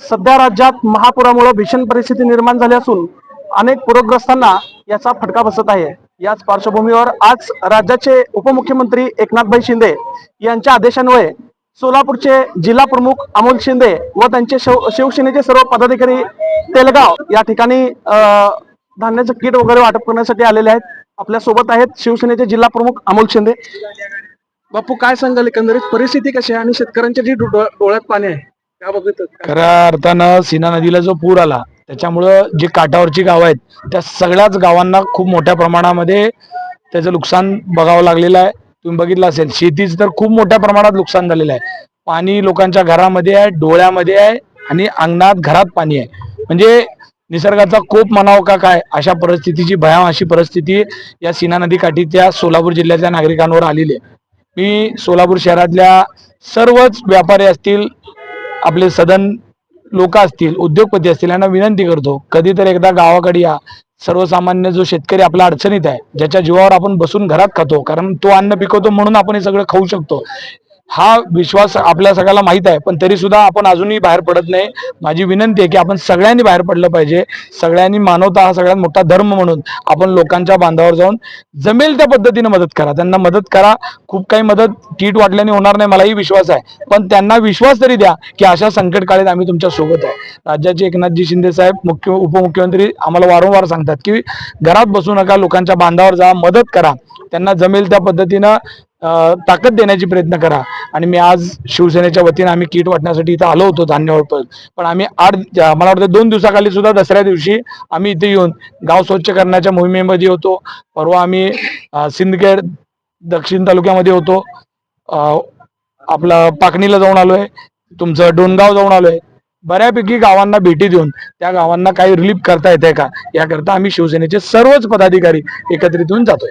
सध्या राज्यात महापुरामुळे भीषण परिस्थिती निर्माण झाली असून अनेक पूरग्रस्तांना याचा फटका बसत आहे. याच पार्श्वभूमीवर आज राज्याचे उपमुख्यमंत्री एकनाथभाई शिंदे यांच्या आदेशान्वये सोलापूरचे जिल्हा प्रमुख अमोल शिंदे व त्यांचे शिव- शिवसेनेचे सर्व पदाधिकारी तेलगाव या ठिकाणी अं, धान्याचं किट वगैरे वाटप करण्यासाठी आलेले आहेत. आपल्यासोबत आहेत शिवसेनेचे जिल्हा प्रमुख अमोल शिंदे. बापू काय सांगाल एकंदरीत? परिस्थिती कशी आहे आणि शेतकऱ्यांच्या जी डोळ्यात पाणी आहे? खऱ्या अर्थानं सीना नदीला जो पूर आला त्याच्यामुळं जे काठावरची गावं आहेत त्या सगळ्याच गावांना खूप मोठ्या प्रमाणामध्ये त्याचं नुकसान बघावं लागलेलं आहे. तुम्ही बघितलं असेल शेतीचं तर खूप मोठ्या प्रमाणात नुकसान झालेलं आहे. पाणी लोकांच्या घरामध्ये आहे डोळ्यामध्ये आहे आणि अंगणात घरात पाणी आहे. म्हणजे निसर्गाचा कोप म्हणावं का काय अशा परिस्थितीची भयाव अशी परिस्थिती या सीना नदी काठी त्या सोलापूर जिल्ह्यातल्या नागरिकांवर आलेली आहे. मी सोलापूर शहरातल्या सर्वच व्यापारी असतील आपले सदन लोक असतील उद्योगपती असतील यांना विनंती करतो कधीतरी एकदा गावाकडे या. सर्वसामान्य जो शेतकरी आपल्या अडचणीत आहे ज्याच्या जीवावर आपण बसून घरात खातो कारण तो अन्न पिकवतो म्हणून आपण हे सगळं खाऊ शकतो. हा विश्वास आपल्या सगळ्याला माहीत आहे पण तरी सुद्धा आपण अजूनही बाहेर पडत नाही. माझी विनंती आहे की आपण सगळ्यांनी बाहेर पडलं पाहिजे. सगळ्यांनी मानवता हा सगळ्यात मोठा धर्म म्हणून आपण लोकांच्या बांधावर जाऊन जमेल त्या पद्धतीने मदत करा. त्यांना मदत करा. खूप काही मदत किट वाटल्याने होणार नाही मलाही विश्वास आहे. पण त्यांना विश्वास तरी द्या की अशा संकट काळात आम्ही तुमच्यासोबत आहे. राज्याचे एकनाथजी शिंदे साहेब मुख्य उपमुख्यमंत्री आम्हाला वारंवार सांगतात की घरात बसू नका लोकांच्या बांधावर जा मदत करा. त्यांना जमेल त्या पद्धतीनं ताकद देण्याची प्रयत्न करा. आणि मी आज शिवसेनेच्या वतीने आम्ही किट वाटण्यासाठी इथं आलो होतो धान्य वाटप पण आम्ही आठ मला वाटतं दोन दिवसाखाली सुद्धा दसऱ्या दिवशी आम्ही इथे येऊन गाव स्वच्छ करण्याच्या मोहिमेमध्ये होतो. परवा आम्ही सिंदखेड दक्षिण तालुक्यामध्ये होतो. आपलं पाकणीला जाऊन आलोय. तुमचं डोणगाव जाऊन आलोय. बऱ्यापैकी गावांना भेटी देऊन त्या गावांना काही रिलीफ करता येते का? याकरता आम्ही शिवसेनेचे सर्वच पदाधिकारी एकत्रित होऊन जातोय.